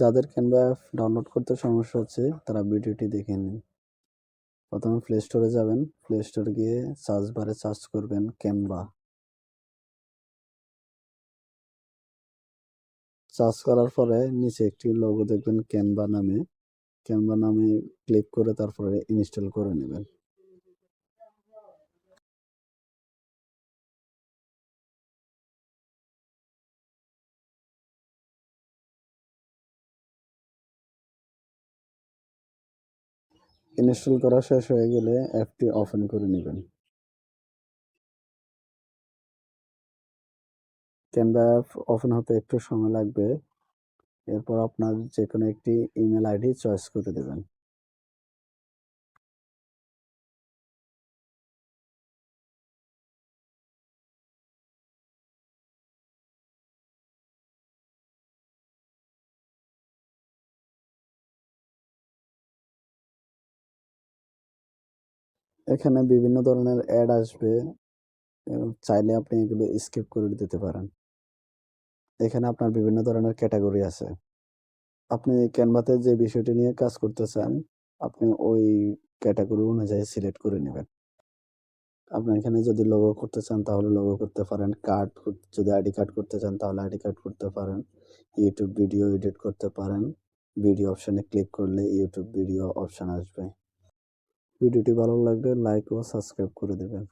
যাদের Canva app download করতে সমস্যা হচ্ছে, তারা ভিডিওটি দেখে নিন। প্রথমে প্লে স্টোরে যাবেন। প্লে স্টোরে গিয়ে সার্চ বারে সার্চ করবেন ক্যানভা সার্চ করার পরে নিচে একটি লোগো দেখবেন ক্যানভা নামে। ক্যানভা নামে ক্লিক করে তারপরে ইনস্টল করে নেবেন। ইনস্টল করা শেষ হয়ে গেলে অ্যাপটি ওপেন করে নেবেন। ক্যানভা অ্যাপ ওপেন হতে একটু সময় লাগবে। এরপর আপনার যে কোনো একটি ইমেল আইডি চয়েস করে দেবেন। এখানে বিভিন্ন ধরনের অ্যাড আসবে চাইলে আপনি এগুলো স্কিপ করে দিতে পারেন। এখানে আপনার বিভিন্ন ধরনের ক্যাটাগরি আছে। আপনি ক্যানভাতে যে বিষয়টি নিয়ে কাজ করতে চান আপনি ওই ক্যাটাগরি অনুযায়ী সিলেক্ট করে নেবেন। আপনি এখানে যদি লোগো করতে চান, তাহলে লোগো করতে পারেন। কার্ড যদি আইডি কার্ড করতে চান, তাহলে আইডি কার্ড করতে পারেন। ইউটিউব ভিডিও এডিট করতে পারেন। ভিডিও অপশানে ক্লিক করলে ইউটিউব ভিডিও অপশান আসবে। ভিডিওটি ভালো লাগলে লাইক ও সাবস্ক্রাইব করে দেবেন।